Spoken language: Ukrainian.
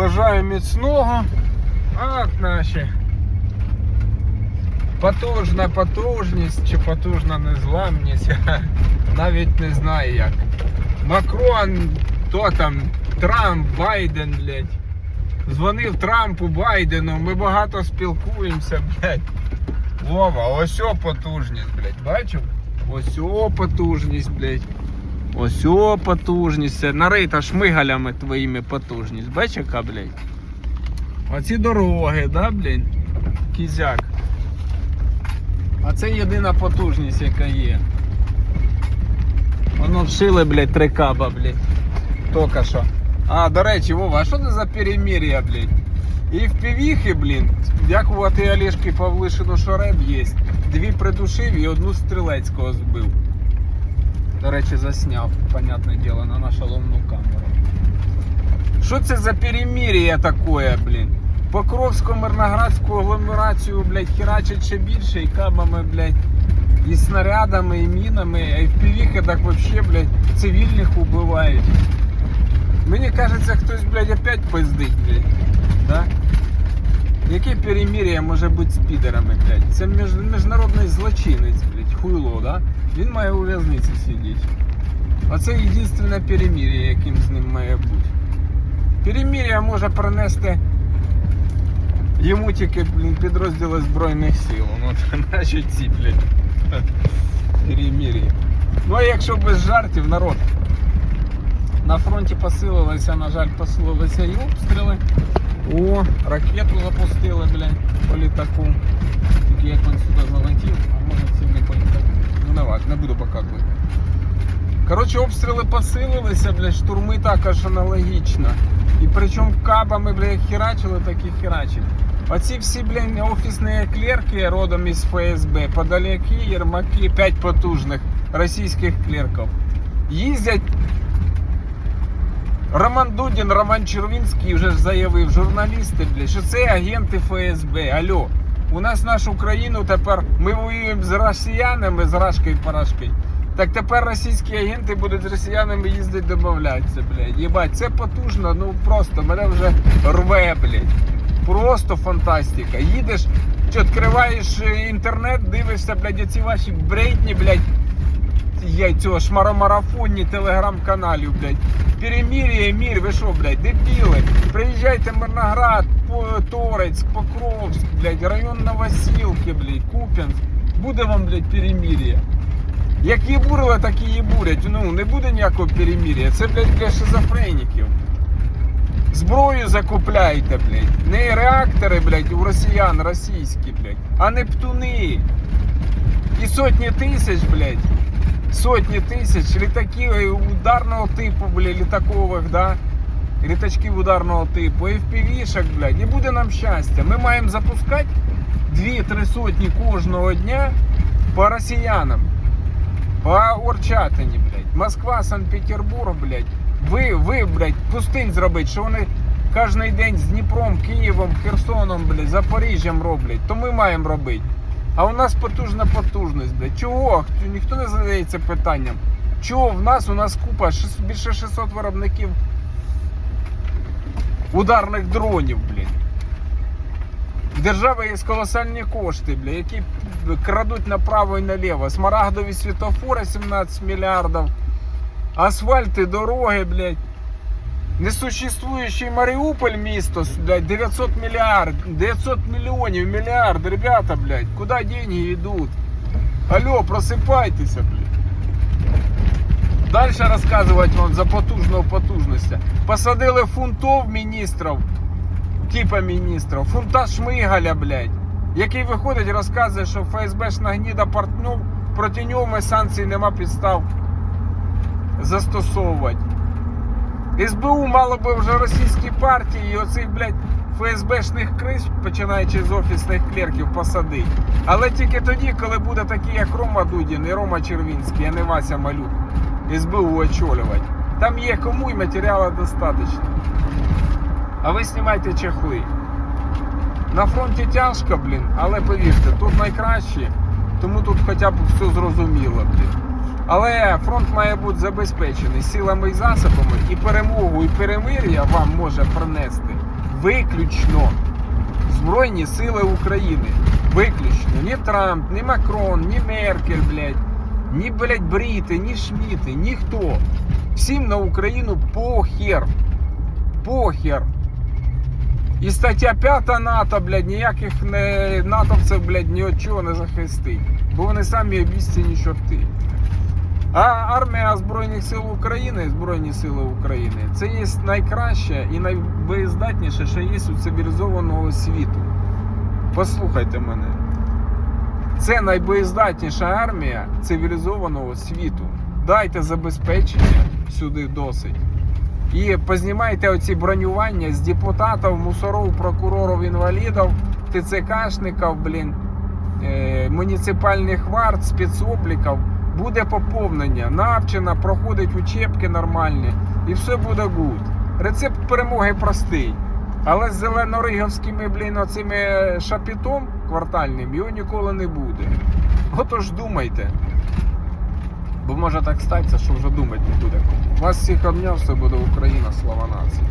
Бажаю міцного. А наші. Потужна потужність чи потужна незламність. Навіть не знаю як. Макрон, то там, Трамп, Байден, блядь. Дзвонив Трампу, Байдену, ми багато спілкуємося, блядь. Вова, ось о потужність, блядь, бачив? Ось о потужність, блядь. Ось о потужність. Нарита шмигалями твоїми потужність. Бач, яка, блядь? Оці дороги, да, блядь? Кізяк. А це єдина потужність, яка є. Воно вшили, блядь, три каба, блядь. Тока що. А, до речі, Вова, а що це за перемір'я, блядь? І в півіхи, блін, дякувати Олешки Павлишину Шореб є. Дві придушив і одну стрілецького збив. До речі, засняв, понятне діло, на нашу ломну камеру. Що це за перемір'я таке, блін? Покровську мирноградську агломерацію, блядь, херачать ще більше і кабами, блядь, і снарядами, і мінами, а і в півіхи так вообще, блядь, цивільних убивають. Мені кажеться, хтось, блядь, опять пиздить, блядь. Да? Яке перемір'я може бути з підерами, блядь? Це між, міжнародний злочинець, блядь, хуйло, да? Він має у в'язниці сидіти. Оце єдине перемір'я, яким з ним має бути. Перемір'я може принести йому тільки, блін, підрозділи Збройних сил. Ну, це наші ці, блядь. Перемір'я. Ну а якщо без жартів, народ. На фронті посилилися, на жаль, посилилися і обстріли. О, ракету запустили, блядь, по літаку. Тільки як він сюди залетів, а може це не по літаку. Ну не важно, не буду показувати. Коротше, обстріли посилилися, блядь, штурми також аналогічно. І причому кабами, блядь, херачили, так і херачили. Оці всі, блядь, офісні клерки родом із ФСБ, подаляки, єрмаки, п'ять потужних російських клерків. Їздять Роман Дудін, Роман Червінський вже заявив, журналісти, блядь, що це агенти ФСБ. Алло, у нас нашу країну тепер ми воюємо з росіянами, з Рашкою Парашкою. Так тепер російські агенти будуть з росіянами їздити домовлятися, блядь. Єбать, це потужно, ну просто мене вже рве, блядь. Просто фантастика. Їдеш, відкриваєш е, інтернет, дивишся, блядь, оці ваші бредні, блядь, я цього шмаромарафонні телеграм-каналів, блядь. Перемір'я, мір, ви що, блядь, дебіли. Приїжджайте в Мирноград, Торецьк, Покровськ, блядь, район Новосілки, блядь, Куп'янськ. Буде вам, блядь, перемір'я. Як їбурили, так і їбурять. Ну, не буде ніякого перемір'я. Це, блядь, для шизофреніків. Зброю закупляйте, блядь. Не реактори, блядь, у росіян російські, блядь, а нептуни. І сотні тисяч, блядь. Сотні тисяч літаків ударного типу, блядь, літакових, да? Літачків ударного типу, FPV-шок, блядь, і буде нам щастя. Ми маємо запускати 2-3 сотні кожного дня по росіянам, по Орчатині, блядь. Москва, Санкт-Петербург, блядь. Ви, ви, блядь, пустинь зробить, що вони кожен день з Дніпром, Києвом, Херсоном, блядь, Запоріжжям роблять, то ми маємо робити. А у нас потужна потужність, блядь. Чого? Ніхто не задається питанням. Чого в нас? У нас купа більше 600 виробників ударних дронів, блін. В держави є колосальні кошти, бля, які крадуть направо і наліво. Смарагдові світофори 17 мільярдів, асфальти, дороги, блядь. Несуществующий Маріуполь місто, блядь, 900 мільярд, 900 мільйонів, мільярд, ребята, блядь, куди деньги йдуть? Алло, просипайтеся, блядь. Дальше розказувати вам за потужну потужність. Посадили фунтов міністрів, типа міністрів, фунта Шмигаля, блядь, який виходить розказує, що ФСБшна гніда партньов, проти нього санкцій нема підстав застосовувати. СБУ мало би вже російські партії і оцих, блядь, ФСБшних крис, починаючи з офісних клерків, посадить. Але тільки тоді, коли буде такий, як Рома Дудін і Рома Червінський, а не Вася Малюк, СБУ очолювати. Там є кому і матеріалу достатньо. А ви знімайте чехли. На фронті тяжко, блін, але повірте, тут найкраще, тому тут хоча б все зрозуміло, блін. Але фронт має бути забезпечений силами і засобами, і перемогу, і перемир'я вам може принести виключно Збройні Сили України. Виключно. Ні Трамп, ні Макрон, ні Меркель, блядь, ні, блядь, Бріти, ні Шміти, ніхто. Всім на Україну похер. Похер. І стаття 5 НАТО, блядь, ніяких не, натовців, блядь, ні чого не захистить. Бо вони самі обіцяні чорти. А армія Збройних сил України, Збройні Сили України, це є найкраще і найбоєздатніше, що є у цивілізованого світу. Послухайте мене. Це найбоєздатніша армія цивілізованого світу. Дайте забезпечення сюди досить. І познімайте оці бронювання з депутатів, мусорів, прокурорів, інвалідів, ТЦКшників, блін, е, муніципальних варт, спецобліків. Буде поповнення, навчена, проходить учебки нормальні, і все буде гуд. Рецепт перемоги простий. Але з зелено-риговськими, блін, оцими шапітом квартальним його ніколи не буде. Отож думайте. Бо може так статися, що вже думати не буде. Вас всіх обняв, все буде Україна, слава нації.